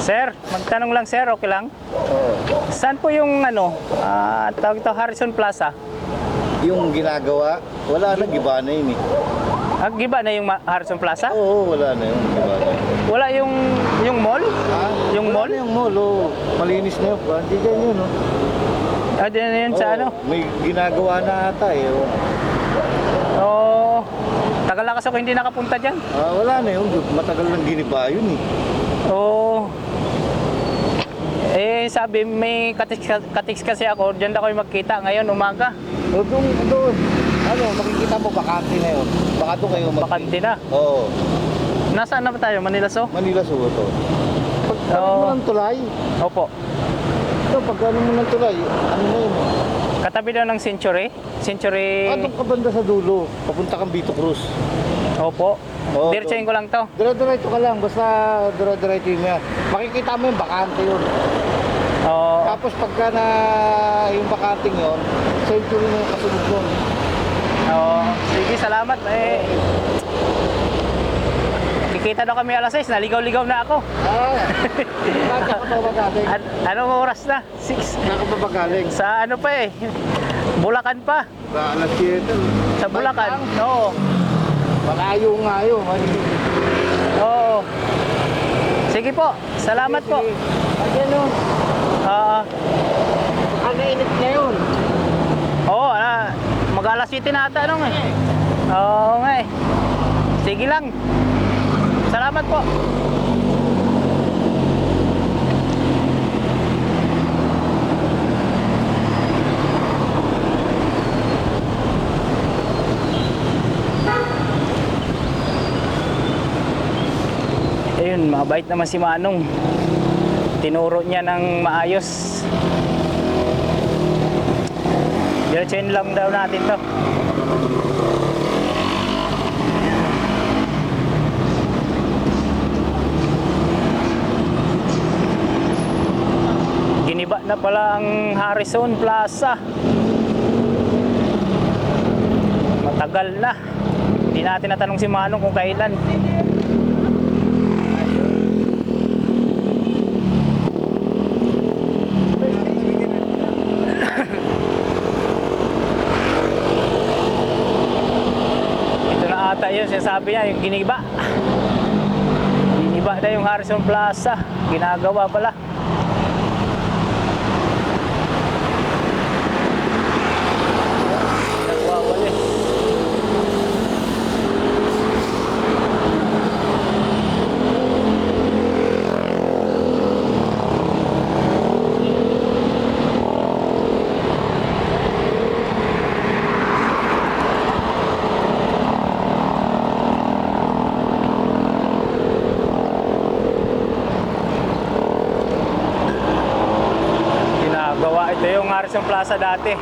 Sir, magtanong lang sir, okay lang? Saan po yung ano, ah, tawag ito Harrison Plaza? Yung ginagawa, wala na, giba na yun eh. Ah, giba na yung Ma- Harrison Plaza? Oo, wala na yun, giba na. Wala yung yung mall? Ha? Yung Wala mall? na yung mall, oo. Malinis na yun. Hindi dyan yun, oh. Ah, na yun sa Oo, ano? May ginagawa na ata eh. oh. Oo. tagal na kasi ako hindi nakapunta dyan. Ah, wala na yun. Matagal nang giniba yun eh. Oo. Eh, sabi, may katiks, katiks kasi ako, dyan ako yung magkita ngayon, umaga. O doon, doon. Ano, makikita mo bakante na yun. Baka doon kayo mag- Bakante na. Oo. Nasaan na ba tayo? Manila so? Manila Soto. Pag ano Oo. mo ng tulay, Opo. ito, pag ano mo ng tulay, ano na yun. Katabi daw ng Century? Century... Ah, doon ka banda sa dulo. Papunta kang Vito Cruz. Opo. Oo, Diretsahin ko lang to. Dire-diretso ka lang, basta dire-diretso yun yan. Makikita mo yung bakante yun. Oo. Tapos pagka na yung bakanting yun, century na yung kasunod yun. Oo. Sige, salamat. Eh, kikita daw kami alas 6, naligaw-ligaw na ako. Ah, saan ka pa ba galing? An- anong oras na? 6. Saan ka pa ba galing? Sa ano pa eh? Bulacan pa. Sa alas 7. Sa Bulacan. Oo. Malayo nga yun. Oo. Sige po. Salamat po. Ayan yun. Ah, Ang init na yun. Oo, ah, mag-alas 7 na ata anong eh. Oo nga eh. Sige lang. Salamat po. Ayun, mabait naman si Manong. Tinuro niya ng maayos. Diretsuhin lang daw natin to. Giniba na pala ang Harrison Plaza. Matagal na. Hindi natin natanong si Manong kung kailan. Ata yun, sinasabi niya, yung giniba. Giniba na yung Harrison Plaza. Ginagawa pala. Ah, gawa ito yung Harrison Plaza dati.